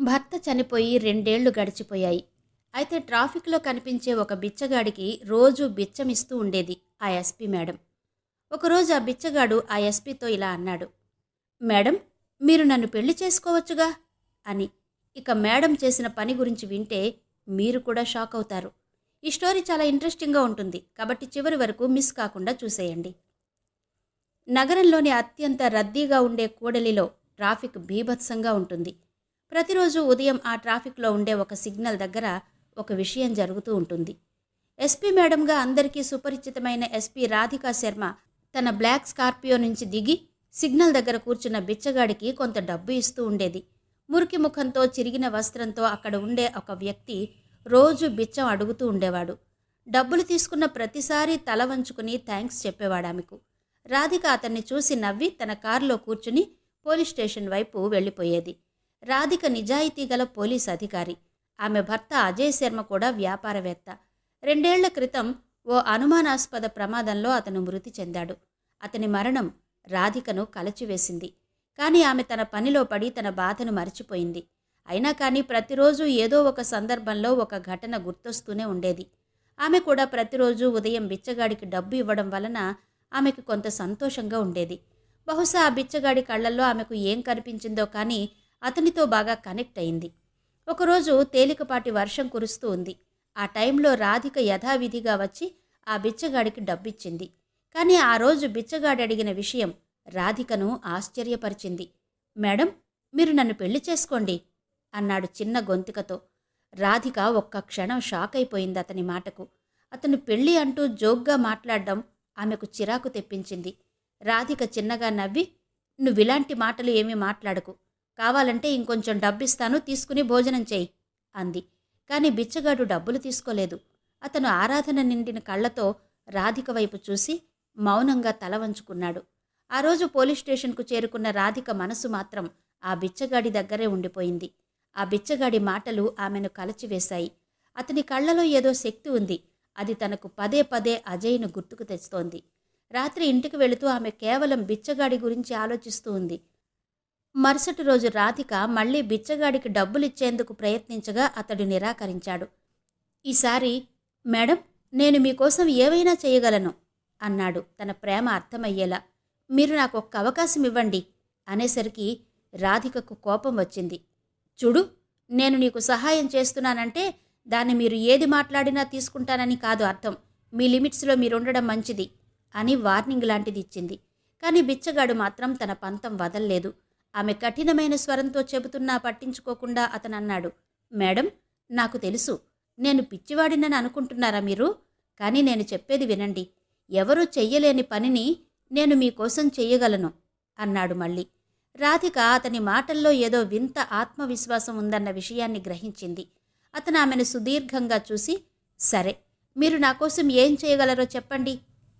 భర్త చనిపోయి రెండేళ్ళు గడిచిపోయాయి. అయితే ట్రాఫిక్లో కనిపించే ఒక బిచ్చగాడికి రోజు బిచ్చమిస్తూ ఉండేది ఆ ఎస్పీ మేడం. ఒకరోజు ఆ బిచ్చగాడు ఆ ఎస్పీతో ఇలా అన్నాడు. మేడం మీరు నన్ను పెళ్ళి చేసుకోవచ్చుగా? అని. ఇక మేడం చేసిన పని గురించి వింటే మీరు కూడా షాక్ అవుతారు. ఈ స్టోరీ చాలా ఇంట్రెస్టింగ్గా ఉంటుంది. కాబట్టి చివరి వరకు మిస్ కాకుండా చూసేయండి. నగరంలోని అత్యంత రద్దీగా ఉండే కూడలిలో ట్రాఫిక్ బీభత్సంగా ఉంటుంది. ప్రతిరోజు ఉదయం ఆ ట్రాఫిక్లో ఉండే ఒక సిగ్నల్ దగ్గర ఒక విషయం జరుగుతూ ఉంటుంది. ఎస్పీ మేడంగా అందరికీ సుపరిచితమైన ఎస్పీ రాధికా శర్మ తన బ్లాక్ స్కార్పియో నుంచి దిగి సిగ్నల్ దగ్గర కూర్చున్న బిచ్చగాడికి కొంత డబ్బు ఇస్తూ ఉండేది. మురికి ముఖంతో చిరిగిన వస్త్రంతో అక్కడ ఉండే ఒక వ్యక్తి రోజు బిచ్చం అడుగుతూ ఉండేవాడు. డబ్బులు తీసుకున్న ప్రతిసారి తల వంచుకుని థ్యాంక్స్ చెప్పేవాడు ఆమెకు రాధిక అతన్ని చూసి నవ్వి తన కారులో కూర్చుని పోలీస్ స్టేషన్ వైపు వెళ్ళిపోయేది. రాధిక నిజాయితీ గల పోలీస్ అధికారి. ఆమె భర్త అజయ్ శర్మ కూడా వ్యాపారవేత్త. రెండేళ్ళ క్రితం ఓ అనుమానాస్పద ప్రమాదంలో అతను మృతి చెందాడు. అతని మరణం రాధికను కలచివేసింది. కానీ ఆమె తన పనిలో పడి తన బాధను మర్చిపోయింది. అయినా కానీ ప్రతిరోజు ఏదో ఒక సందర్భంలో ఒక ఘటన గుర్తొస్తూనే ఉండేది. ఆమె కూడా ప్రతిరోజు ఉదయం బిచ్చగాడికి డబ్బు ఇవ్వడం వలన ఆమెకు కొంత సంతోషంగా ఉండేది. బహుశా ఆ బిచ్చగాడి కళ్ళల్లో ఆమెకు ఏం కనిపించిందో కానీ అతనితో బాగా కనెక్ట్ అయింది. ఒకరోజు తేలికపాటి వర్షం కురుస్తూ ఉంది. ఆ టైంలో రాధిక యథావిధిగా వచ్చి ఆ బిచ్చగాడికి డబ్బిచ్చింది. కానీ ఆ రోజు బిచ్చగాడి అడిగిన విషయం రాధికను ఆశ్చర్యపరిచింది. మేడం మీరు నన్ను పెళ్ళి చేసుకోండి అన్నాడు చిన్న గొంతుకతో. రాధిక ఒక్క క్షణం షాక్ అయిపోయింది అతని మాటకు. అతను పెళ్ళి అంటూ జోక్గా మాట్లాడడం ఆమెకు చిరాకు తెప్పించింది. రాధిక చిన్నగా నవ్వి నువ్విలాంటి మాటలు ఏమీ మాట్లాడకు. కావాలంటే ఇంకొంచెం డబ్బిస్తాను తీసుకుని భోజనం చేయి అంది. కానీ బిచ్చగాడు డబ్బులు తీసుకోలేదు. అతను ఆరాధన నిండిన కళ్ళతో రాధిక వైపు చూసి మౌనంగా తల వంచుకున్నాడు. ఆ రోజు పోలీస్ స్టేషన్కు చేరుకున్న రాధిక మనసు మాత్రం ఆ బిచ్చగాడి దగ్గరే ఉండిపోయింది. ఆ బిచ్చగాడి మాటలు ఆమెను కలచివేశాయి. అతని కళ్ళలో ఏదో శక్తి ఉంది. అది తనకు పదే పదే అజయ్ను గుర్తుకు తెస్తోంది. రాత్రి ఇంటికి వెళుతూ ఆమె కేవలం బిచ్చగాడి గురించి ఆలోచిస్తూ ఉంది. మరుసటి రోజు రాధిక మళ్ళీ బిచ్చగాడికి డబ్బులిచ్చేందుకు ప్రయత్నించగా అతడు నిరాకరించాడు. ఈసారి మేడం నేను మీకోసం ఏవైనా చేయగలను అన్నాడు. తన ప్రేమ అర్థమయ్యేలా. మీరు నాకు ఒక్క అవకాశం ఇవ్వండి అనేసరికి రాధికకు కోపం వచ్చింది. చూడు నేను నీకు సహాయం చేస్తున్నానంటే దాన్ని మీరు ఏది మాట్లాడినా తీసుకుంటానని కాదు అర్థం. మీ లిమిట్స్లో మీరుండడం మంచిది అని వార్నింగ్ లాంటిది ఇచ్చింది. కానీ బిచ్చగాడు మాత్రం తన పంతం వదల్లేదు. ఆమె కఠినమైన స్వరంతో చెబుతున్నా పట్టించుకోకుండా అతను అన్నాడు మేడం నాకు తెలుసు. నేను పిచ్చివాడినని అనుకుంటున్నారా మీరు? కానీ నేను చెప్పేది వినండి. ఎవరూ చెయ్యలేని పనిని నేను మీకోసం చెయ్యగలను అన్నాడు మళ్ళీ. రాధిక అతని మాటల్లో ఏదో వింత ఆత్మవిశ్వాసం ఉందన్న విషయాన్ని గ్రహించింది. అతను ఆమెను సుదీర్ఘంగా చూసి సరే మీరు నా కోసం ఏం చేయగలరో చెప్పండి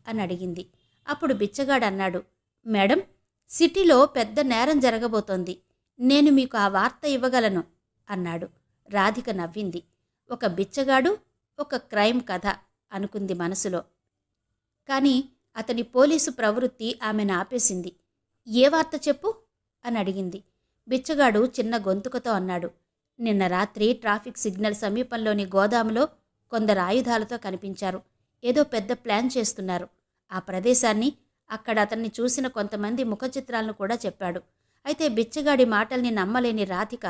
అని అడిగింది. అప్పుడు బిచ్చగాడు అన్నాడు మేడం సిటీలో పెద్ద నేరం జరగబోతోంది. నేను మీకు ఆ వార్త ఇవ్వగలను అన్నాడు. రాధిక నవ్వింది. ఒక బిచ్చగాడు ఒక క్రైమ్ కథ అనుకుంది మనసులో. కానీ అతని పోలీసు ప్రవృత్తి ఆమెను ఆపేసింది. ఏ వార్త చెప్పు? అని అడిగింది. బిచ్చగాడు చిన్న గొంతుకతో అన్నాడు. నిన్న రాత్రి ట్రాఫిక్ సిగ్నల్ సమీపంలోని గోదాములో కొందరు ఆయుధాలతో కనిపించారు. ఏదో పెద్ద ప్లాన్ చేస్తున్నారు. ఆ ప్రదేశాన్ని అక్కడ అతన్ని చూసిన కొంతమంది ముఖ చిత్రాలను కూడా చెప్పాడు. అయితే బిచ్చగాడి మాటల్ని నమ్మలేని రాధిక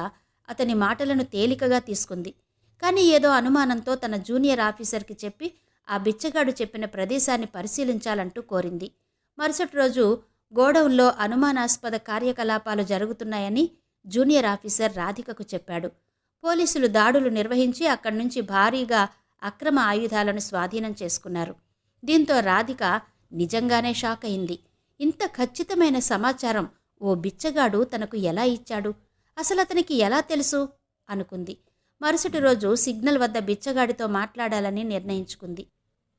అతని మాటలను తేలికగా తీసుకుంది. కానీ ఏదో అనుమానంతో తన జూనియర్ ఆఫీసర్కి చెప్పి ఆ బిచ్చగాడు చెప్పిన ప్రదేశాన్ని పరిశీలించాలంటూ కోరింది. మరుసటి రోజు గోడౌన్లో అనుమానాస్పద కార్యకలాపాలు జరుగుతున్నాయని జూనియర్ ఆఫీసర్ రాధికకు చెప్పాడు. పోలీసులు దాడులు నిర్వహించి అక్కడి నుంచి భారీగా అక్రమ ఆయుధాలను స్వాధీనం చేసుకున్నారు. దీంతో రాధిక నిజంగానే షాక్ అయింది. ఇంత ఖచ్చితమైన సమాచారం ఓ బిచ్చగాడు తనకు ఎలా ఇచ్చాడు? అసలు అతనికి ఎలా తెలుసు? అనుకుంది. మరుసటి రోజు సిగ్నల్ వద్ద బిచ్చగాడితో మాట్లాడాలని నిర్ణయించుకుంది.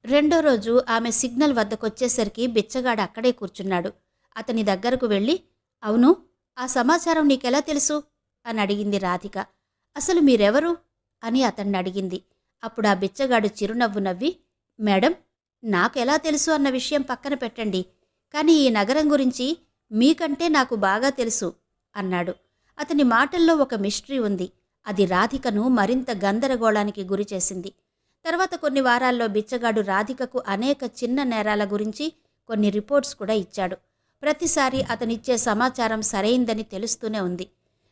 రెండో రోజు ఆమె సిగ్నల్ వద్దకొచ్చేసరికి బిచ్చగాడు అక్కడే కూర్చున్నాడు. అతని దగ్గరకు వెళ్ళి అవును ఆ సమాచారం నీకెలా తెలుసు? అని అడిగింది రాధిక. అసలు మీరెవరు? అని అతన్ని అడిగింది. అప్పుడు ఆ బిచ్చగాడు చిరునవ్వు నవ్వి మేడం నాకు ఎలా తెలుసు అన్న విషయం పక్కన పెట్టండి. కానీ ఈ నగరం గురించి మీకంటే నాకు బాగా తెలుసు అన్నాడు. అతని మాటల్లో ఒక మిస్టరీ ఉంది. అది రాధికను మరింత గందరగోళానికి గురిచేసింది తర్వాత కొన్ని వారాల్లో బిచ్చగాడు రాధికకు అనేక చిన్న నేరాల గురించి కొన్ని రిపోర్ట్స్ కూడా ఇచ్చాడు. ప్రతిసారి అతనిచ్చే సమాచారం సరైందని తెలుస్తూనే ఉంది.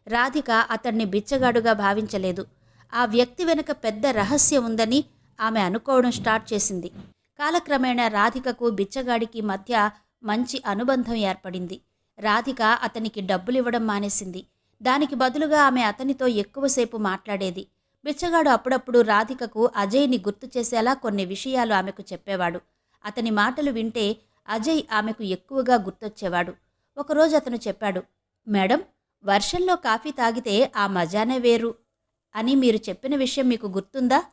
రాధిక అతన్ని బిచ్చగాడుగా భావించలేదు. ఆ వ్యక్తి వెనుక పెద్ద రహస్యం ఉందని ఆమె అనుకోవడం స్టార్ట్ చేసింది. కాలక్రమేణా రాధికకు బిచ్చగాడికి మధ్య మంచి అనుబంధం ఏర్పడింది. రాధిక అతనికి డబ్బులివ్వడం మానేసింది. దానికి బదులుగా ఆమె అతనితో ఎక్కువసేపు మాట్లాడేది. బిచ్చగాడు అప్పుడప్పుడు రాధికకు అజయ్ని గుర్తు చేసేలా కొన్ని విషయాలు ఆమెకు చెప్పేవాడు. అతని మాటలు వింటే అజయ్ ఆమెకు ఎక్కువగా గుర్తొచ్చేవాడు. ఒకరోజు అతను చెప్పాడు మేడం వర్షంలో కాఫీ తాగితే ఆ మజానే వేరు. అని మీరు చెప్పిన విషయం మీకు గుర్తుందా?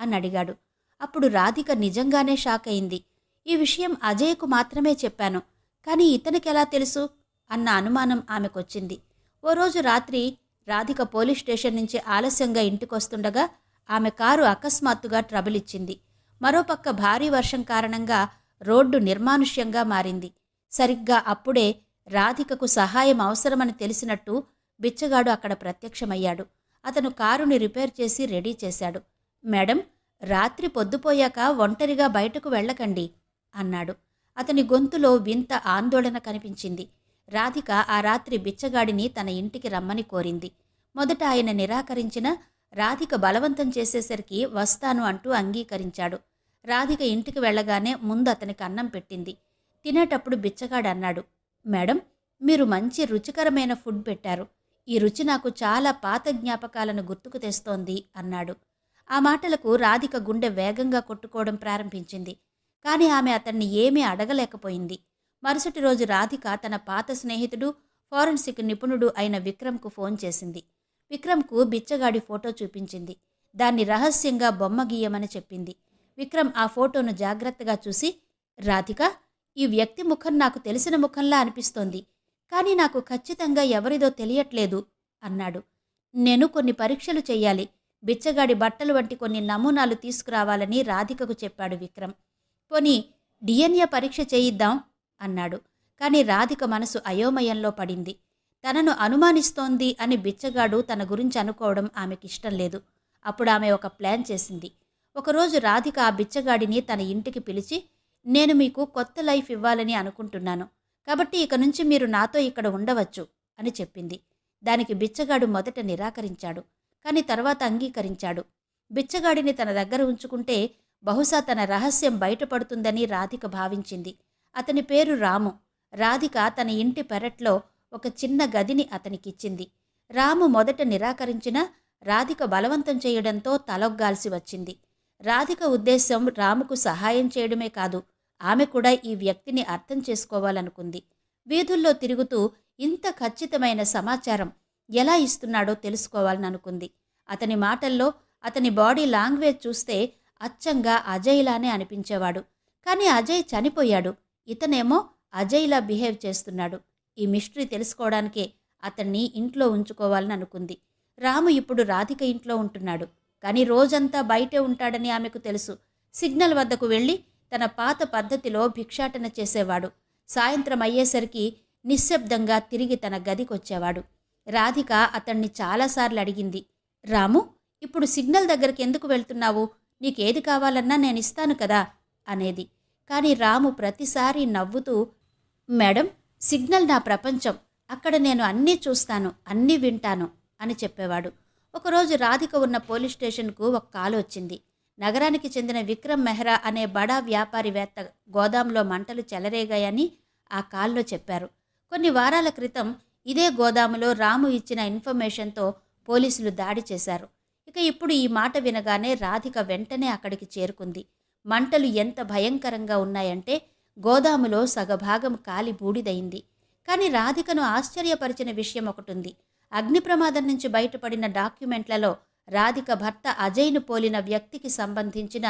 అని అడిగాడు. అప్పుడు రాధిక నిజంగానే షాక్ అయింది. ఈ విషయం అజయ్కు మాత్రమే చెప్పాను. కానీ ఇతనికి ఎలా తెలుసు? అన్న అనుమానం ఆమెకొచ్చింది. ఓ రోజు రాత్రి రాధిక పోలీస్ స్టేషన్ నుంచి ఆలస్యంగా ఇంటికొస్తుండగా ఆమె కారు అకస్మాత్తుగా ట్రబుల్ ఇచ్చింది మరోపక్క భారీ వర్షం కారణంగా రోడ్డు నిర్మానుష్యంగా మారింది. సరిగ్గా అప్పుడే రాధికకు సహాయం అవసరమని తెలిసినట్టు బిచ్చగాడు అక్కడ ప్రత్యక్షమయ్యాడు. అతను కారుని రిపేర్ చేసి రెడీ చేశాడు. మేడం రాత్రి పొద్దుపోయాక ఒంటరిగా బయటకు వెళ్ళకండి అన్నాడు. అతని గొంతులో వింత ఆందోళన కనిపించింది. రాధిక ఆ రాత్రి బిచ్చగాడిని తన ఇంటికి రమ్మని కోరింది. మొదట ఆయన నిరాకరించిన రాధిక బలవంతం చేసేసరికి వస్తాను అంటూ అంగీకరించాడు. రాధిక ఇంటికి వెళ్ళగానే ముందు అతనికి అన్నం పెట్టింది. తినేటప్పుడు బిచ్చగాడు అన్నాడు మేడం మీరు మంచి రుచికరమైన ఫుడ్ పెట్టారు. ఈ రుచి నాకు చాలా పాత జ్ఞాపకాలను గుర్తుకు తెస్తోంది అన్నాడు. ఆ మాటలకు రాధిక గుండె వేగంగా కొట్టుకోవడం ప్రారంభించింది. కానీ ఆమె అతన్ని ఏమీ అడగలేకపోయింది. మరుసటి రోజు రాధిక తన పాత స్నేహితుడు ఫారెన్సిక్ నిపుణుడు అయిన విక్రమ్కు ఫోన్ చేసింది. విక్రమ్కు బిచ్చగాడి ఫోటో చూపించింది. దాన్ని రహస్యంగా బొమ్మ గీయమని చెప్పింది. విక్రమ్ ఆ ఫోటోను జాగ్రత్తగా చూసి రాధిక ఈ వ్యక్తి ముఖం నాకు తెలిసిన ముఖంలా అనిపిస్తోంది. కానీ నాకు ఖచ్చితంగా ఎవరిదో తెలియట్లేదు అన్నాడు. నేను కొన్ని పరీక్షలు చేయాలి బిచ్చగాడి బట్టలు వంటి కొన్ని నమూనాలు తీసుకురావాలని రాధికకు చెప్పాడు విక్రమ్. పోనీ డిఎన్ఏ పరీక్ష చేయిద్దాం? అన్నాడు. కానీ రాధిక మనసు అయోమయంలో పడింది. తనను అనుమానిస్తోంది అని బిచ్చగాడు తన గురించి అనుకోవడం ఆమెకిష్టం లేదు. అప్పుడు ఆమె ఒక ప్లాన్ చేసింది. ఒకరోజు రాధిక ఆ బిచ్చగాడిని తన ఇంటికి పిలిచి నేను మీకు కొత్త లైఫ్ ఇవ్వాలని అనుకుంటున్నాను. కాబట్టి ఇక నుంచి మీరు నాతో ఇక్కడ ఉండవచ్చు అని చెప్పింది. దానికి బిచ్చగాడు మొదట నిరాకరించాడు. కానీ తర్వాత అంగీకరించాడు. బిచ్చగాడిని తన దగ్గర ఉంచుకుంటే బహుశా తన రహస్యం బయటపడుతుందని రాధిక భావించింది. అతని పేరు రాము. రాధిక తన ఇంటి పెరట్లో ఒక చిన్న గదిని అతనికిచ్చింది. రాము మొదట నిరాకరించిన రాధిక బలవంతం చేయడంతో తలొగ్గాల్సి వచ్చింది. రాధిక ఉద్దేశం రాముకు సహాయం చేయడమే కాదు ఆమె కూడా ఈ వ్యక్తిని అర్థం చేసుకోవాలనుకుంది. వీధుల్లో తిరుగుతూ ఇంత ఖచ్చితమైన సమాచారం ఎలా ఇస్తున్నాడో తెలుసుకోవాలని అనుకుంది. అతని మాటల్లో అతని బాడీ లాంగ్వేజ్ చూస్తే అచ్చంగా అజయ్లానే అనిపించేవాడు. కానీ అజయ్ చనిపోయాడు. ఇతనేమో అజయ్లా బిహేవ్ చేస్తున్నాడు. ఈ మిస్టరీ తెలుసుకోవడానికే అతన్ని ఇంట్లో ఉంచుకోవాలని అనుకుంది. రాము ఇప్పుడు రాధిక ఇంట్లో ఉంటున్నాడు. కానీ రోజంతా బయటే ఉంటాడని ఆమెకు తెలుసు. సిగ్నల్ వద్దకు వెళ్ళి తన పాత పద్ధతిలో భిక్షాటన చేసేవాడు. సాయంత్రం అయ్యేసరికి నిశ్శబ్దంగా తిరిగి తన గదికొచ్చేవాడు. రాధిక అతన్ని చాలాసార్లు అడిగింది. రాము ఇప్పుడు సిగ్నల్ దగ్గరికి ఎందుకు వెళ్తున్నావు? నీకేది కావాలన్నా నేను ఇస్తాను కదా అనేది. కానీ రాము ప్రతిసారి నవ్వుతూ మేడం సిగ్నల్ నా ప్రపంచం. అక్కడ నేను అన్నీ చూస్తాను అన్నీ వింటాను అని చెప్పేవాడు. ఒకరోజు రాధిక ఉన్న పోలీస్ స్టేషన్కు ఒక కాలు వచ్చింది. నగరానికి చెందిన విక్రమ్ మెహ్రా అనే బడా వ్యాపారివేత్త గోదాంలో మంటలు చెలరేగాయని ఆ కాల్లో చెప్పారు. కొన్ని వారాల క్రితం ఇదే గోదాములో రాము ఇచ్చిన ఇన్ఫర్మేషన్తో పోలీసులు దాడి చేశారు. ఇక ఇప్పుడు ఈ మాట వినగానే రాధిక వెంటనే అక్కడికి చేరుకుంది. మంటలు ఎంత భయంకరంగా ఉన్నాయంటే గోదాములో సగభాగం కాలి బూడిదయింది కానీ రాధికను ఆశ్చర్యపరిచిన విషయం ఒకటుంది. అగ్ని ప్రమాదం నుంచి బయటపడిన డాక్యుమెంట్లలో రాధిక భర్త అజయ్ను పోలిన వ్యక్తికి సంబంధించిన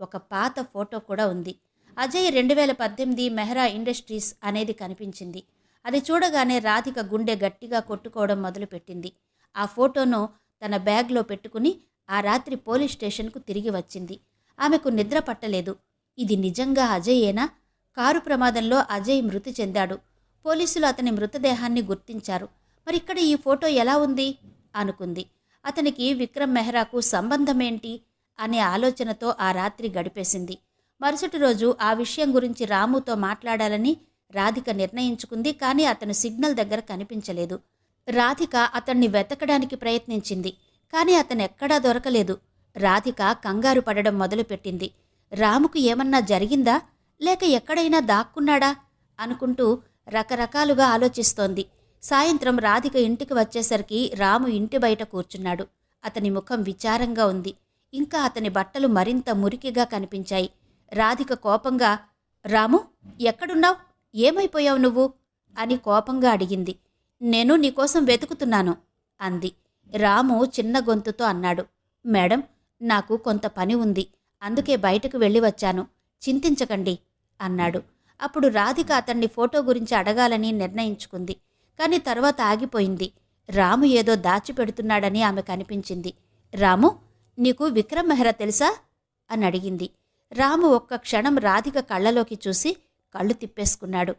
ఒక పాత ఫోటో కూడా ఉంది. అజయ్ రెండు వేల పద్దెనిమిది మెహ్రా ఇండస్ట్రీస్ అనేది కనిపించింది. అది చూడగానే రాధిక గుండె గట్టిగా కొట్టుకోవడం మొదలుపెట్టింది. ఆ ఫోటోను తన బ్యాగ్లో పెట్టుకుని ఆ రాత్రి పోలీస్ స్టేషన్కు తిరిగి వచ్చింది. ఆమెకు నిద్ర పట్టలేదు. ఇది నిజంగా అజయేనా కారు ప్రమాదంలో అజయ్ మృతి చెందాడు. పోలీసులు అతని మృతదేహాన్ని గుర్తించారు. మరిక్కడ ఈ ఫోటో ఎలా ఉంది? అనుకుంది. అతనికి విక్రమ్ మెహ్రాకు సంబంధమేంటి? అనే ఆలోచనతో ఆ రాత్రి గడిపేసింది. మరుసటి రోజు ఆ విషయం గురించి రాముతో మాట్లాడాలని రాధిక నిర్ణయించుకుంది కానీ అతను సిగ్నల్ దగ్గర కనిపించలేదు. రాధిక అతన్ని వెతకడానికి ప్రయత్నించింది కానీ అతను ఎక్కడా దొరకలేదు. రాధిక కంగారు పడడం మొదలుపెట్టింది. రాముకు ఏమన్నా జరిగిందా? లేక ఎక్కడైనా దాక్కున్నాడా? అనుకుంటూ రకరకాలుగా ఆలోచిస్తోంది. సాయంత్రం రాధిక ఇంటికి వచ్చేసరికి రాము ఇంటి బయట కూర్చున్నాడు. అతని ముఖం విచారంగా ఉంది. ఇంకా అతని బట్టలు మరింత మురికిగా కనిపించాయి. రాధిక కోపంగా రాము ఎక్కడున్నావు? ఏమైపోయావు నువ్వు? అని కోపంగా అడిగింది. నేను నీకోసం వెతుకుతున్నాను అంది. రాము చిన్న గొంతుతో అన్నాడు. మేడం నాకు కొంత పని ఉంది. అందుకే బయటకు వెళ్ళి వచ్చాను. చింతించకండి అన్నాడు. అప్పుడు రాధిక అతన్ని ఫోటో గురించి అడగాలని నిర్ణయించుకుంది. కానీ తర్వాత ఆగిపోయింది. రాము ఏదో దాచిపెడుతున్నాడని ఆమె కనిపించింది. రాము నీకు విక్రమ్ మెహ్రా తెలుసా? అని అడిగింది. రాము ఒక్క క్షణం రాధిక కళ్ళలోకి చూసి కళ్ళు తిప్పేసుకున్నాడు.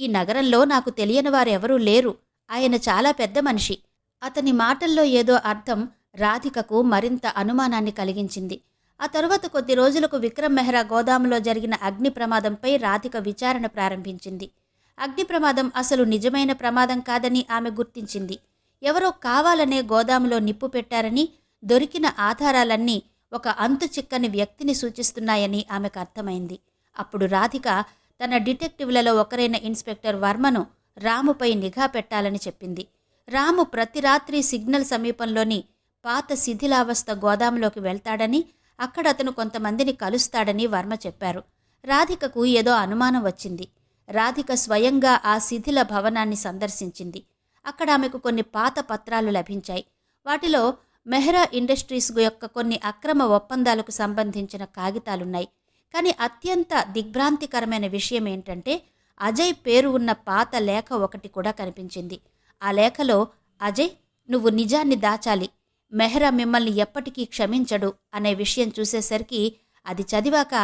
ఈ నగరంలో నాకు తెలియని వారెవరూ లేరు. ఆయన చాలా పెద్ద మనిషి. అతని మాటల్లో ఏదో అర్థం రాధికకు మరింత అనుమానాన్ని కలిగించింది. ఆ తరువాత కొద్ది రోజులకు విక్రమ్ మెహ్రా గోదాములో జరిగిన అగ్ని ప్రమాదంపై రాధిక విచారణ ప్రారంభించింది. అగ్ని ప్రమాదం అసలు నిజమైన ప్రమాదం కాదని ఆమె గుర్తించింది. ఎవరో కావాలనే గోదాములో నిప్పు పెట్టారని దొరికిన ఆధారాలన్నీ ఒక అంతు చిక్కని వ్యక్తిని సూచిస్తున్నాయని ఆమెకు అర్థమైంది. అప్పుడు రాధిక తన డిటెక్టివ్లలో ఒకరైన ఇన్స్పెక్టర్ వర్మను రాముపై నిఘా పెట్టాలని చెప్పింది. రాము ప్రతి రాత్రి సిగ్నల్ సమీపంలోని పాత శిథిలావస్థ గోదాములోకి వెళ్తాడని అక్కడ అతను కొంతమందిని కలుస్తాడని వర్మ చెప్పారు. రాధికకు ఏదో అనుమానం వచ్చింది. రాధిక స్వయంగా ఆ శిథిల భవనాన్ని సందర్శించింది. అక్కడ ఆమెకు కొన్ని పాత పత్రాలు లభించాయి. వాటిలో మెహ్రా ఇండస్ట్రీస్ యొక్క కొన్ని అక్రమ ఒప్పందాలకు సంబంధించిన కాగితాలున్నాయి. కానీ అత్యంత దిగ్భ్రాంతికరమైన విషయం ఏంటంటే అజయ్ పేరు ఉన్న పాత లేఖ ఒకటి కూడా కనిపించింది. ఆ లేఖలో అజయ్ నువ్వు నిజాన్ని దాచాలి. మెహ్రా మిమ్మల్ని ఎప్పటికీ క్షమించడు అనే విషయం చూసేసరికి అది చదివాక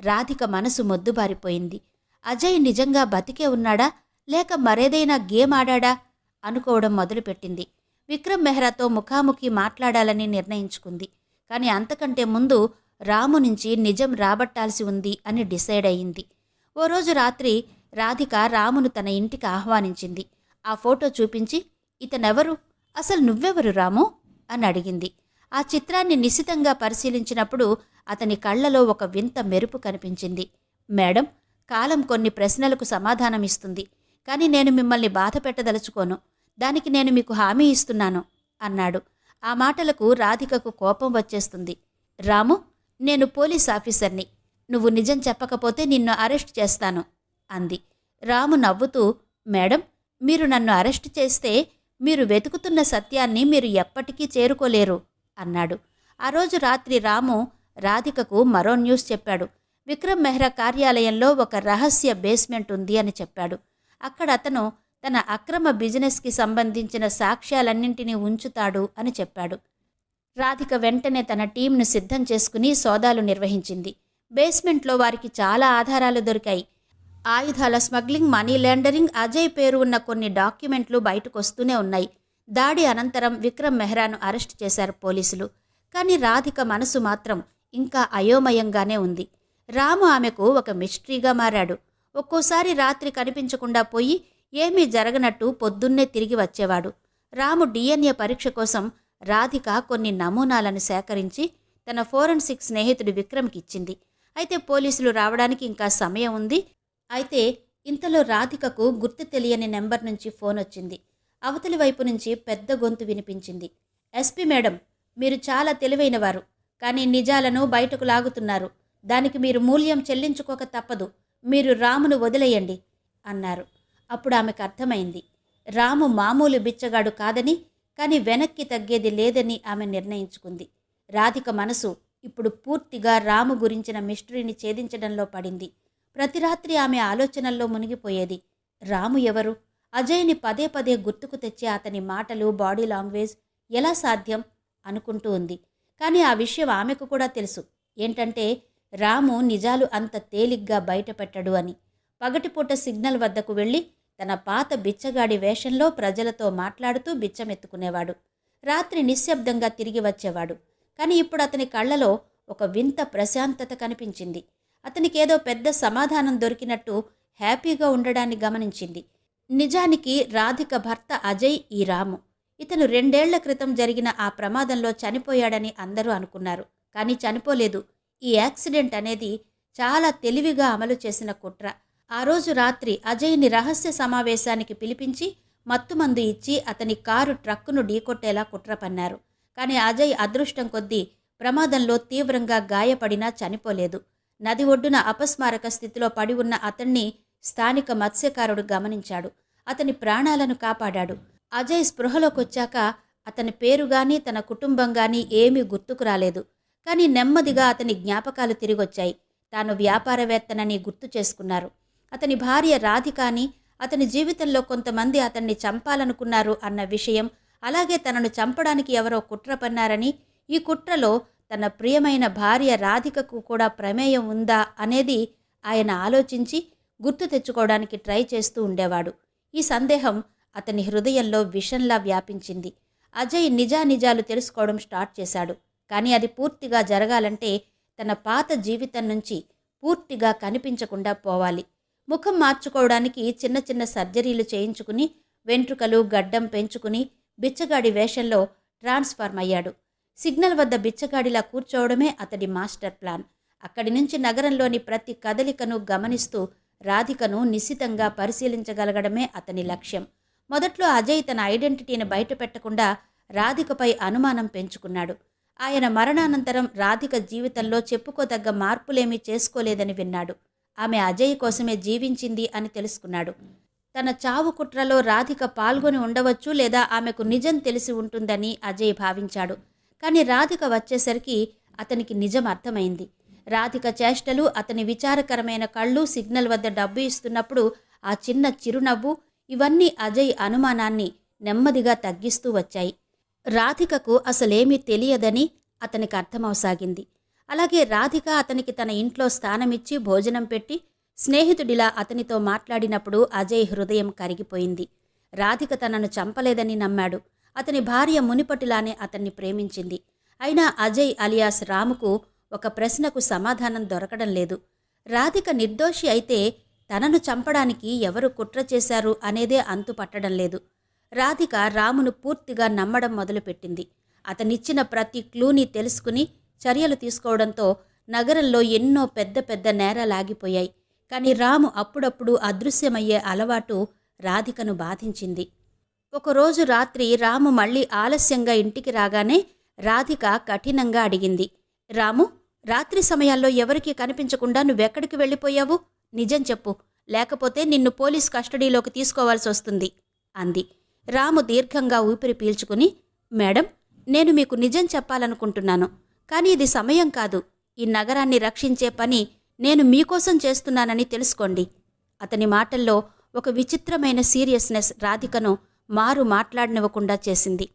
రాధిక మనసు మొద్దుబారిపోయింది. అజయ్ నిజంగా బతికే ఉన్నాడా? లేక మరేదైనా గేమ్ ఆడాడా? అనుకోవడం మొదలుపెట్టింది. విక్రమ్ మెహ్రాతో ముఖాముఖి మాట్లాడాలని నిర్ణయించుకుంది. కానీ అంతకంటే ముందు రాము నుంచి నిజం రాబట్టాల్సి ఉంది అని డిసైడ్ అయింది. ఓ రోజు రాత్రి రాధిక రామును తన ఇంటికి ఆహ్వానించింది. ఆ ఫోటో చూపించి ఇతనెవరు? అసలు నువ్వెవరు రాము? అని అడిగింది. ఆ చిత్రాన్ని నిశితంగా పరిశీలించినప్పుడు అతని కళ్ళలో ఒక వింత మెరుపు కనిపించింది. మేడం కాలం కొన్ని ప్రశ్నలకు సమాధానమిస్తుంది కానీ నేను మిమ్మల్ని బాధ పెట్టదలుచుకోను. దానికి నేను మీకు హామీ ఇస్తున్నాను అన్నాడు. ఆ మాటలకు రాధికకు కోపం వచ్చేస్తుంది. రాము నేను పోలీస్ ఆఫీసర్ని. నువ్వు నిజం చెప్పకపోతే నిన్ను అరెస్ట్ చేస్తాను అంది. రాము నవ్వుతూ మేడం మీరు నన్ను అరెస్ట్ చేస్తే మీరు వెతుకుతున్న సత్యాన్ని మీరు ఎప్పటికీ చేరుకోలేరు అన్నాడు. ఆ రోజు రాత్రి రాము రాధికకు మరో న్యూస్ చెప్పాడు. విక్రమ్ మెహ్రా కార్యాలయంలో ఒక రహస్య బేస్మెంట్ ఉంది అని చెప్పాడు. అక్కడ అతను తన అక్రమ బిజినెస్కి సంబంధించిన సాక్ష్యాలన్నింటినీ ఉంచుతాడు అని చెప్పాడు. రాధిక వెంటనే తన టీంను సిద్ధం చేసుకుని సోదాలు నిర్వహించింది. బేస్మెంట్లో వారికి చాలా ఆధారాలు దొరికాయి. ఆయుధాల స్మగ్లింగ్ మనీ లాండరింగ్ అజయ్ పేరు ఉన్న కొన్ని డాక్యుమెంట్లు బయటకు వస్తూనే ఉన్నాయి. దాడి అనంతరం విక్రమ్ మెహ్రాను అరెస్ట్ చేశారు పోలీసులు. కానీ రాధిక మనసు మాత్రం ఇంకా అయోమయంగానే ఉంది. రాము ఆమెకు ఒక మిస్టరీగా మారాడు. ఒక్కోసారి రాత్రి కనిపించకుండా పోయి ఏమీ జరగనట్టు పొద్దున్నే తిరిగి వచ్చేవాడు. రాము డిఎన్ఏ పరీక్ష కోసం రాధిక కొన్ని నమూనాలను సేకరించి తన ఫోరెన్సిక్ స్నేహితుడు విక్రమ్కి ఇచ్చింది. అయితే పోలీసులు రావడానికి ఇంకా సమయం ఉంది. అయితే ఇంతలో రాధికకు గుర్తు తెలియని నెంబర్ నుంచి ఫోన్ వచ్చింది. అవతలి వైపు నుంచి పెద్ద గొంతు వినిపించింది. ఎస్పీ మేడం మీరు చాలా తెలివైనవారు కానీ నిజాలను బయటకు లాగుతున్నారు. దానికి మీరు మూల్యం చెల్లించుకోక తప్పదు. మీరు రామును వదిలేయండి అన్నారు. అప్పుడు ఆమెకు అర్థమైంది. రాము మామూలు బిచ్చగాడు కాదని కానీ వెనక్కి తగ్గేది లేదని ఆమె నిర్ణయించుకుంది. రాధిక మనసు ఇప్పుడు పూర్తిగా రాము గురించిన మిస్టరీని ఛేదించడంలో పడింది. ప్రతి రాత్రి ఆమె ఆలోచనల్లో మునిగిపోయేది. రాము ఎవరు? అజయ్ని పదే పదే గుర్తుకు తెచ్చే అతని మాటలు బాడీ లాంగ్వేజ్ ఎలా సాధ్యం? అనుకుంటూ ఉంది. కానీ ఆ విషయం ఆమెకు కూడా తెలుసు. ఏంటంటే రాము నిజాలు అంత తేలిగ్గా బయటపెట్టడు అని. పగటిపూట సిగ్నల్ వద్దకు వెళ్ళి తన పాత బిచ్చగాడి వేషంలో ప్రజలతో మాట్లాడుతూ బిచ్చమెత్తుకునేవాడు. రాత్రి నిశ్శబ్దంగా తిరిగి వచ్చేవాడు. కానీ ఇప్పుడు అతని కళ్ళలో ఒక వింత ప్రశాంతత కనిపించింది. అతనికేదో పెద్ద సమాధానం దొరికినట్టు హ్యాపీగా ఉండడాన్ని గమనించింది. నిజానికి రాధిక భర్త అజయ్ ఈ రాము. ఇతను రెండేళ్ళ క్రితం జరిగిన ఆ ప్రమాదంలో చనిపోయాడని అందరూ అనుకున్నారు. కానీ చనిపోలేదు. ఈ యాక్సిడెంట్ అనేది చాలా తెలివిగా అమలు చేసిన కుట్ర. ఆ రోజు రాత్రి అజయ్ని రహస్య సమావేశానికి పిలిపించి మత్తుమందు ఇచ్చి అతని కారు ట్రక్కును ఢీకొట్టేలా కుట్ర పన్నారు. కానీ అజయ్ అదృష్టం కొద్దీ ప్రమాదంలో తీవ్రంగా గాయపడినా చనిపోలేదు. నది ఒడ్డున అపస్మారక స్థితిలో పడి ఉన్న అతన్ని స్థానిక మత్స్యకారుడు గమనించాడు. అతని ప్రాణాలను కాపాడాడు. అజయ్ స్పృహలోకొచ్చాక అతని పేరు గాని తన కుటుంబం గాని ఏమీ గుర్తుకు రాలేదు. కానీ నెమ్మదిగా అతని జ్ఞాపకాలు తిరిగొచ్చాయి. తాను వ్యాపారవేత్తనని గుర్తు చేసుకున్నారు. అతని భార్య రాధికాని అతని జీవితంలో కొంతమంది అతన్ని చంపాలనుకున్నారు అన్న విషయం అలాగే తనను చంపడానికి ఎవరో కుట్ర పన్నారని ఈ కుట్రలో తన ప్రియమైన భార్య రాధికకు కూడా ప్రమేయం ఉందా అనేది ఆయన ఆలోచించి గుర్తు తెచ్చుకోవడానికి ట్రై చేస్తూ ఉండేవాడు. ఈ సందేహం అతని హృదయంలో విషంలా వ్యాపించింది. అజయ్ నిజానిజాలు తెలుసుకోవడం స్టార్ట్ చేశాడు. కానీ అది పూర్తిగా జరగాలంటే తన పాత జీవితం నుంచి పూర్తిగా కనిపించకుండా పోవాలి. ముఖం మార్చుకోవడానికి చిన్న చిన్న సర్జరీలు చేయించుకుని వెంట్రుకలు గడ్డం పెంచుకుని బిచ్చగాడి వేషంలో ట్రాన్స్ఫార్మ్ అయ్యాడు. సిగ్నల్ వద్ద బిచ్చగాడిలా కూర్చోవడమే అతడి మాస్టర్ ప్లాన్. అక్కడి నుంచి నగరంలోని ప్రతి కదలికను గమనిస్తూ రాధికను నిశితంగా పరిశీలించగలగడమే అతని లక్ష్యం. మొదట్లో అజయ్ తన ఐడెంటిటీని బయటపెట్టకుండా రాధికపై అనుమానం పెంచుకున్నాడు. ఆయన మరణానంతరం రాధిక జీవితంలో చెప్పుకోదగ్గ మార్పులేమీ చేసుకోలేదని విన్నాడు. ఆమె అజయ్ కోసమే జీవించింది అని తెలుసుకున్నాడు. తన చావు కుట్రలో రాధిక పాల్గొని ఉండవచ్చు లేదా ఆమెకు నిజం తెలిసి ఉంటుందని అజయ్ భావించాడు. కానీ రాధిక వచ్చేసరికి అతనికి నిజం అర్థమైంది. రాధిక చేష్టలు అతని విచారకరమైన కళ్ళు సిగ్నల్ వద్ద డబ్బు ఇస్తున్నప్పుడు ఆ చిన్న చిరునవ్వు ఇవన్నీ అజయ్ అనుమానాన్ని నెమ్మదిగా తగ్గిస్తూ వచ్చాయి. రాధికకు అసలేమీ తెలియదని అతనికి అర్థమవసాగింది. అలాగే రాధిక అతనికి తన ఇంట్లో స్థానమిచ్చి భోజనం పెట్టి స్నేహితుడిలా అతనితో మాట్లాడినప్పుడు అజయ్ హృదయం కరిగిపోయింది. రాధిక తనను చంపలేదని నమ్మాడు. అతని భార్య మునిపటిలానే అతన్ని ప్రేమించింది. అయినా అజయ్ అలియాస్ రాముకు ఒక ప్రశ్నకు సమాధానం దొరకడం లేదు. రాధిక నిర్దోషి అయితే తనను చంపడానికి ఎవరు కుట్ర చేశారు అనేదే అంతు పట్టడం లేదు. రాధిక రామును పూర్తిగా నమ్మడం మొదలుపెట్టింది. అతనిచ్చిన ప్రతి క్లూని తెలుసుకుని చర్యలు తీసుకోవడంతో నగరంలో ఎన్నో పెద్ద పెద్ద నేరాలాగిపోయాయి కానీ రాము అప్పుడప్పుడు అదృశ్యమయ్యే అలవాటు రాధికను బాధించింది. ఒకరోజు రాత్రి రాము మళ్ళీ ఆలస్యంగా ఇంటికి రాగానే రాధిక కఠినంగా అడిగింది. రాము రాత్రి సమయాల్లో ఎవరికీ కనిపించకుండా నువ్వెక్కడికి వెళ్ళిపోయావు? నిజం చెప్పు. లేకపోతే నిన్ను పోలీస్ కస్టడీలోకి తీసుకోవాల్సి వస్తుంది అంది. రాము దీర్ఘంగా ఊపిరి పీల్చుకుని మేడం నేను మీకు నిజం చెప్పాలనుకుంటున్నాను. కానీ ఇది సమయం కాదు. ఈ నగరాన్ని రక్షించే పని నేను మీకోసం చేస్తున్నానని తెలుసుకోండి. అతని మాటల్లో ఒక విచిత్రమైన సీరియస్నెస్ రాధికను మారు మాట్లాడనివ్వకుండా చేసింది.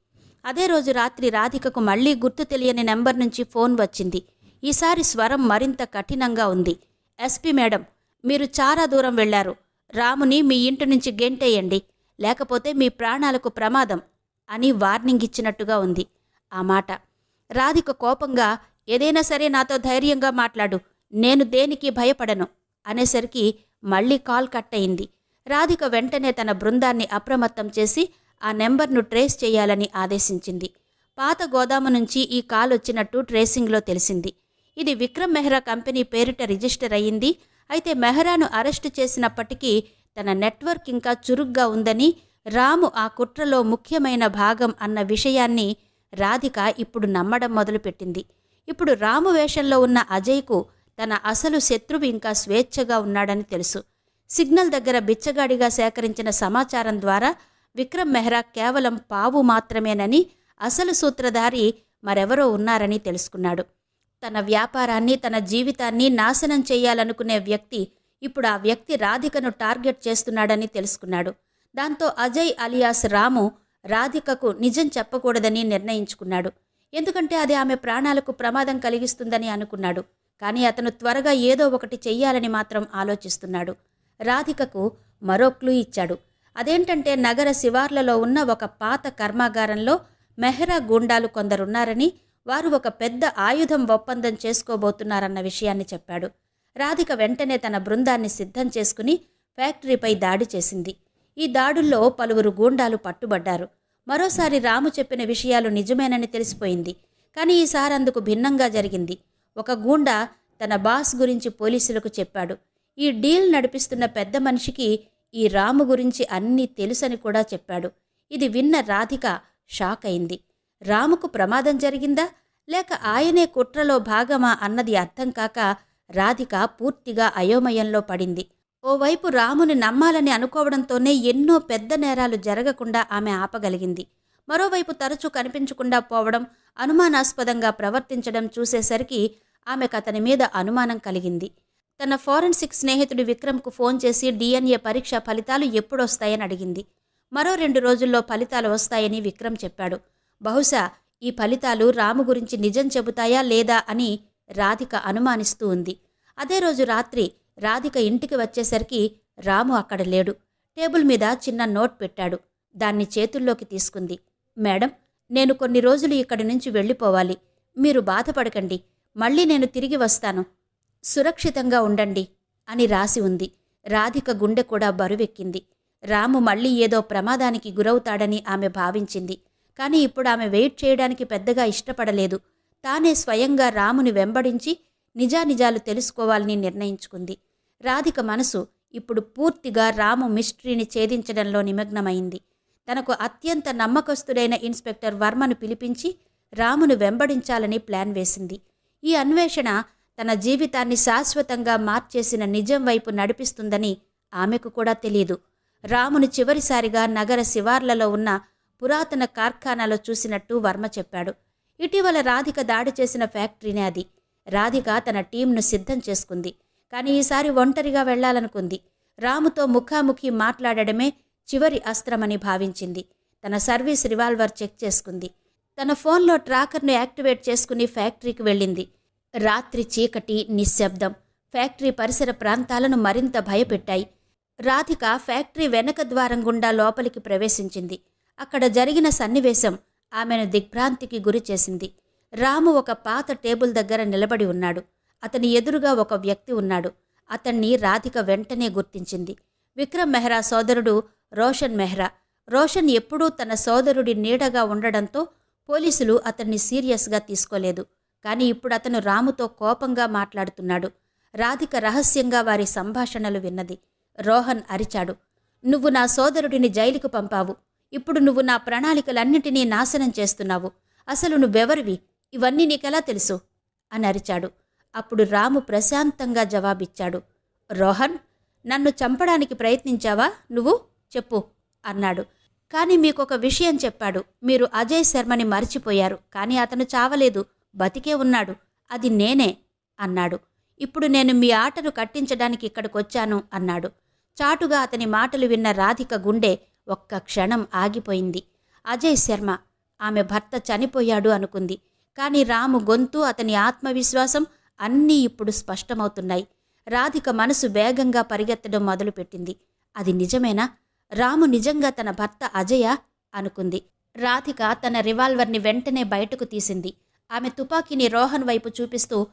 అదే రోజు రాత్రి రాధికకు మళ్ళీ గుర్తు తెలియని నెంబర్ నుంచి ఫోన్ వచ్చింది. ఈసారి స్వరం మరింత కఠినంగా ఉంది. ఎస్పీ మేడం మీరు చాలా దూరం వెళ్ళారు రాముని మీ ఇంటి నుంచి గెంటేయండి. లేకపోతే మీ ప్రాణాలకు ప్రమాదం అని వార్నింగ్ ఇచ్చినట్టుగా ఉంది. ఆ మాట రాధిక కోపంగా ఏదైనా సరే నాతో ధైర్యంగా మాట్లాడు నేను దేనికి భయపడను? అనేసరికి మళ్ళీ కాల్ కట్ అయింది రాధిక వెంటనే తన బృందాన్ని అప్రమత్తం చేసి ఆ నెంబర్ను ట్రేస్ చేయాలని ఆదేశించింది. పాత గోదాము నుంచి ఈ కాల్ వచ్చినట్టు ట్రేసింగ్లో తెలిసింది. ఇది విక్రమ్ మెహ్రా కంపెనీ పేరిట రిజిస్టర్ అయ్యింది. అయితే మెహ్రాను అరెస్టు చేసినప్పటికీ తన నెట్వర్క్ ఇంకా చురుగ్గా ఉందని రాము ఆ కుట్రలో ముఖ్యమైన భాగం అన్న విషయాన్ని రాధిక ఇప్పుడు నమ్మడం మొదలుపెట్టింది. ఇప్పుడు రాము వేషంలో ఉన్న అజయ్కు తన అసలు శత్రువు ఇంకా స్వేచ్ఛగా ఉన్నాడని తెలుసు. సిగ్నల్ దగ్గర బిచ్చగాడిగా సేకరించిన సమాచారం ద్వారా విక్రమ్ మెహ్రా కేవలం పావు మాత్రమేనని అసలు సూత్రధారి మరెవరో ఉన్నారని తెలుసుకున్నాడు. తన వ్యాపారాన్ని తన జీవితాన్ని నాశనం చేయాలనుకునే వ్యక్తి ఇప్పుడు ఆ వ్యక్తి రాధికను టార్గెట్ చేస్తున్నాడని తెలుసుకున్నాడు. దాంతో అజయ్ అలియాస్ రాము రాధికకు నిజం చెప్పకూడదని నిర్ణయించుకున్నాడు. ఎందుకంటే అది ఆమె ప్రాణాలకు ప్రమాదం కలిగిస్తుందని అనుకున్నాడు. కానీ అతను త్వరగా ఏదో ఒకటి చెయ్యాలని మాత్రం ఆలోచిస్తున్నాడు. రాధికకు మరో క్లూ ఇచ్చాడు. అదేంటంటే నగర శివార్లలో ఉన్న ఒక పాత కర్మాగారంలో మెహ్రా గూండాలు కొందరున్నారని వారు ఒక పెద్ద ఆయుధం ఒప్పందం చేసుకోబోతున్నారన్న విషయాన్ని చెప్పాడు. రాధిక వెంటనే తన బృందాన్ని సిద్ధం చేసుకుని ఫ్యాక్టరీపై దాడి చేసింది. ఈ దాడుల్లో పలువురు గూండాలు పట్టుబడ్డారు. మరోసారి రాము చెప్పిన విషయాలు నిజమేనని తెలిసిపోయింది. కానీ ఈసారి అందుకు భిన్నంగా జరిగింది. ఒక గూండా తన బాస్ గురించి పోలీసులకు చెప్పాడు. ఈ డీల్ నడిపిస్తున్న పెద్ద మనిషికి ఈ రాము గురించి అన్నీ తెలుసని కూడా చెప్పాడు. ఇది విన్న రాధిక షాక్ అయింది. రాముకు ప్రమాదం జరిగిందా? లేక ఆయనే కుట్రలో భాగమా అన్నది అర్థం కాక రాధిక పూర్తిగా అయోమయంలో పడింది. ఓవైపు రాముని నమ్మాలని అనుకోవడంతోనే ఎన్నో పెద్ద నేరాలు జరగకుండా ఆమె ఆపగలిగింది. మరోవైపు తరచూ కనిపించకుండా పోవడం అనుమానాస్పదంగా ప్రవర్తించడం చూసేసరికి ఆమెకు అతని మీద అనుమానం కలిగింది. తన ఫోరెన్సిక్ స్నేహితుడు విక్రమ్కు ఫోన్ చేసి డిఎన్ఏ పరీక్ష ఫలితాలు ఎప్పుడొస్తాయని అడిగింది. మరో రెండు రోజుల్లో ఫలితాలు వస్తాయని విక్రమ్ చెప్పాడు. బహుశా ఈ ఫలితాలు రాము గురించి నిజం చెబుతాయా లేదా అని రాధిక అనుమానిస్తూ ఉంది. అదే రోజు రాత్రి రాధిక ఇంటికి వచ్చేసరికి రాము అక్కడ లేడు. టేబుల్ మీద చిన్న నోట్ పెట్టాడు. దాన్ని చేతుల్లోకి తీసుకుంది. మేడం నేను కొన్ని రోజులు ఇక్కడి నుంచి వెళ్ళిపోవాలి. మీరు బాధపడకండి. మళ్ళీ నేను తిరిగి వస్తాను. సురక్షితంగా ఉండండి అని రాసి ఉంది. రాధిక గుండె కూడా బరువెక్కింది. రాము మళ్ళీ ఏదో ప్రమాదానికి గురవుతాడని ఆమె భావించింది. కానీ ఇప్పుడు ఆమె వెయిట్ చేయడానికి పెద్దగా ఇష్టపడలేదు. తానే స్వయంగా రాముని వెంబడించి నిజానిజాలు తెలుసుకోవాలని నిర్ణయించుకుంది. రాధిక మనసు ఇప్పుడు పూర్తిగా రాము మిస్టరీని ఛేదించడంలో నిమగ్నమైంది. తనకు అత్యంత నమ్మకస్తుడైన ఇన్స్పెక్టర్ వర్మను పిలిపించి రామును వెంబడించాలని ప్లాన్ వేసింది. ఈ అన్వేషణ తన జీవితాన్ని శాశ్వతంగా మార్చేసిన నిజం వైపు నడిపిస్తుందని ఆమెకు కూడా తెలియదు రామును చివరిసారిగా నగర శివార్లలో ఉన్న పురాతన కార్ఖానాలో చూసినట్టు వర్మ చెప్పాడు. ఇటీవల రాధిక దాడి చేసిన ఫ్యాక్టరీనే అది. రాధిక తన టీంను సిద్ధం చేసుకుంది. కానీ ఈసారి ఒంటరిగా వెళ్ళాలనుకుంది. రాముతో ముఖాముఖి మాట్లాడడమే చివరి అస్త్రమని భావించింది. తన సర్వీస్ రివాల్వర్ చెక్ చేసుకుంది. తన ఫోన్లో ట్రాకర్ను యాక్టివేట్ చేసుకుని ఫ్యాక్టరీకి వెళ్ళింది. రాత్రి చీకటి నిశ్శబ్దం. ఫ్యాక్టరీ పరిసర ప్రాంతాలను మరింత భయపెట్టాయి. రాధిక ఫ్యాక్టరీ వెనక ద్వారం గుండా లోపలికి ప్రవేశించింది. అక్కడ జరిగిన సన్నివేశం ఆమెను దిగ్భ్రాంతికి గురి చేసింది రాము ఒక పాత టేబుల్ దగ్గర నిలబడి ఉన్నాడు. అతని ఎదురుగా ఒక వ్యక్తి ఉన్నాడు. అతన్ని రాధిక వెంటనే గుర్తించింది. విక్రమ్ మెహ్రా సోదరుడు రోషన్ మెహ్రా. రోషన్ ఎప్పుడూ తన సోదరుడి నీడగా ఉండడంతో పోలీసులు అతన్ని సీరియస్గా తీసుకోలేదు. కానీ ఇప్పుడు అతను రాముతో కోపంగా మాట్లాడుతున్నాడు. రాధిక రహస్యంగా వారి సంభాషణలు విన్నది. రోహన్ అరిచాడు. నువ్వు నా సోదరుడిని జైలుకు పంపావు. ఇప్పుడు నువ్వు నా ప్రణాళికలన్నిటినీ నాశనం చేస్తున్నావు. అసలు నువ్వెవరివి? ఇవన్నీ నీకెలా తెలుసు? అని అరిచాడు. అప్పుడు రాము ప్రశాంతంగా జవాబిచ్చాడు. రోహన్ నన్ను చంపడానికి ప్రయత్నించావా? నువ్వు చెప్పు అన్నాడు. కానీ మీకొక విషయం చెప్పాడు. మీరు అజయ్ శర్మని మర్చిపోయారు. కానీ అతను చావలేదు. బతికే ఉన్నాడు. అది నేనే అన్నాడు. ఇప్పుడు నేను మీ ఆటను కట్టించడానికి ఇక్కడికొచ్చాను అన్నాడు. చాటుగా అతని మాటలు విన్న రాధిక గుండె ఒక్క క్షణం ఆగిపోయింది. అజయ్ శర్మ ఆమె భర్త చనిపోయాడు అనుకుంది. కానీ రాము గొంతు అతని ఆత్మవిశ్వాసం అన్నీ ఇప్పుడు స్పష్టమవుతున్నాయి. రాధిక మనసు వేగంగా పరిగెత్తడం మొదలుపెట్టింది. అది నిజమేనా? రాము నిజంగా తన భర్త అజయ? అనుకుంది. రాధిక తన రివాల్వర్ని వెంటనే బయటకు తీసింది. ఆమె తుపాకీని రోహన్ వైపు చూపిస్తూ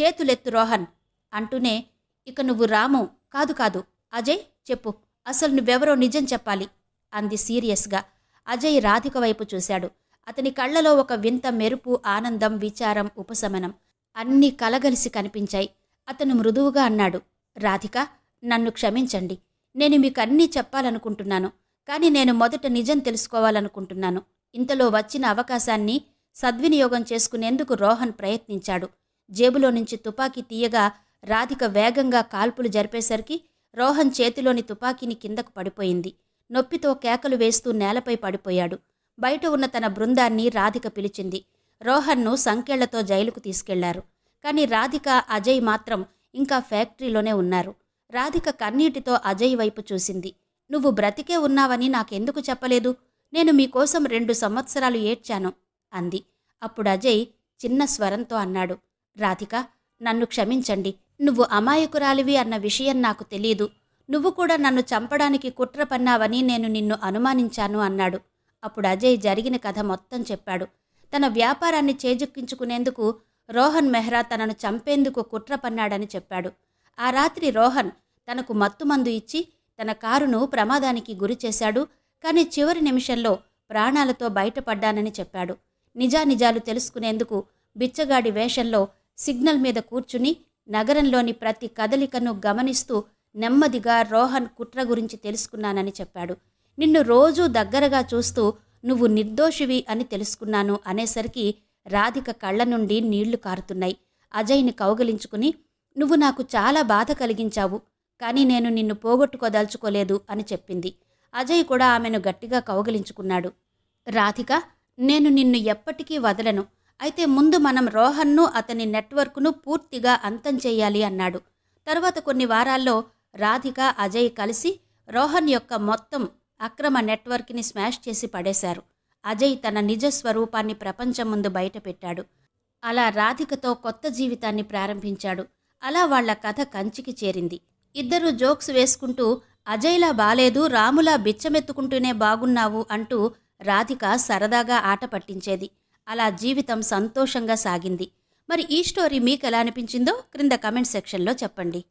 చేతులెత్తు రోహన్ అంటూనే ఇక నువ్వు రాము కాదు కాదు అజయ్ చెప్పు అసలు నువ్వెవరో నిజం చెప్పాలి అంది సీరియస్గా. అజయ్ రాధిక వైపు చూశాడు. అతని కళ్ళలో ఒక వింత మెరుపు ఆనందం విచారం ఉపశమనం. అన్నీ కలగలిసి కనిపించాయి. అతను మృదువుగా అన్నాడు రాధిక నన్ను క్షమించండి. నేను మీకు అన్నీ చెప్పాలనుకుంటున్నాను కానీ నేను మొదట నిజం తెలుసుకోవాలనుకుంటున్నాను. ఇంతలో వచ్చిన అవకాశాన్ని సద్వినియోగం చేసుకునేందుకు రోహన్ ప్రయత్నించాడు. జేబులో నుంచి తుపాకీ తీయగా రాధిక వేగంగా కాల్పులు జరిపేసరికి రోహన్ చేతిలోని తుపాకీని కిందకు పడిపోయింది. నొప్పితో కేకలు వేస్తూ నేలపై పడిపోయాడు. బయట ఉన్న తన బృందాన్ని రాధిక పిలిచింది రోహన్ను సంకెళ్ళతో జైలుకు తీసుకెళ్ళారు. కానీ రాధిక అజయ్ మాత్రం ఇంకా ఫ్యాక్టరీలోనే ఉన్నారు. రాధిక కన్నీటితో అజయ్ వైపు చూసింది. నువ్వు బ్రతికే ఉన్నావని నాకెందుకు చెప్పలేదు? నేను మీకోసం రెండు సంవత్సరాలు ఏడ్చాను అంది. అప్పుడు అజయ్ చిన్న స్వరంతో అన్నాడు. రాధిక నన్ను క్షమించండి. నువ్వు అమాయకురాలివి అన్న విషయం నాకు తెలియదు నువ్వు కూడా నన్ను చంపడానికి కుట్ర పన్నావని నేను నిన్ను అనుమానించాను అన్నాడు. అప్పుడు అజయ్ జరిగిన కథ మొత్తం చెప్పాడు. తన వ్యాపారాన్ని చేజెక్కించుకునేందుకు రోహన్ మెహ్రా తనను చంపేందుకు కుట్ర పన్నాడని చెప్పాడు. ఆ రాత్రి రోహన్ తనకు మత్తుమందు ఇచ్చి తన కారును ప్రమాదానికి గురి చేశాడు. కానీ చివరి నిమిషంలో ప్రాణాలతో బయటపడ్డానని చెప్పాడు. నిజానిజాలు తెలుసుకునేందుకు బిచ్చగాడి వేషంలో సిగ్నల్ మీద కూర్చుని నగరంలోని ప్రతి కదలికను గమనిస్తూ నెమ్మదిగా రోహన్ కుట్ర గురించి తెలుసుకున్నానని చెప్పాడు. నిన్ను రోజూ దగ్గరగా చూస్తూ నువ్వు నిర్దోషివి అని తెలుసుకున్నాను అనేసరికి రాధిక కళ్ళ నుండి నీళ్ళు కారుతున్నాయి. అజయ్ని కౌగలించుకుని నువ్వు నాకు చాలా బాధ కలిగించావు కానీ నేను నిన్ను పోగొట్టుకోదలుచుకోలేదు అని చెప్పింది. అజయ్ కూడా ఆమెను గట్టిగా కౌగలించుకున్నాడు. రాధిక నేను నిన్ను ఎప్పటికీ వదలను. అయితే ముందు మనం రోహన్ను అతని నెట్వర్క్ను పూర్తిగా అంతం చేయాలి అన్నాడు. తర్వాత కొన్ని వారాల్లో రాధిక అజయ్ కలిసి రోహన్ యొక్క మొత్తం అక్రమ నెట్వర్క్ని స్మాష్ చేసి పడేశారు. అజయ్ తన నిజ స్వరూపాన్ని ప్రపంచం ముందు బయటపెట్టాడు. అలా రాధికతో కొత్త జీవితాన్ని ప్రారంభించాడు. అలా వాళ్ళ కథ కంచికి చేరింది. ఇద్దరు జోక్స్ వేసుకుంటూ అజయ్లా బాలేదు రాములా బిచ్చమెత్తుకుంటూనే బాగున్నావు అంటూ రాధిక సరదాగా ఆట పట్టించేది. అలా జీవితం సంతోషంగా సాగింది. మరి ఈ స్టోరీ మీకు ఎలా అనిపించిందో క్రింద కమెంట్ సెక్షన్లో చెప్పండి.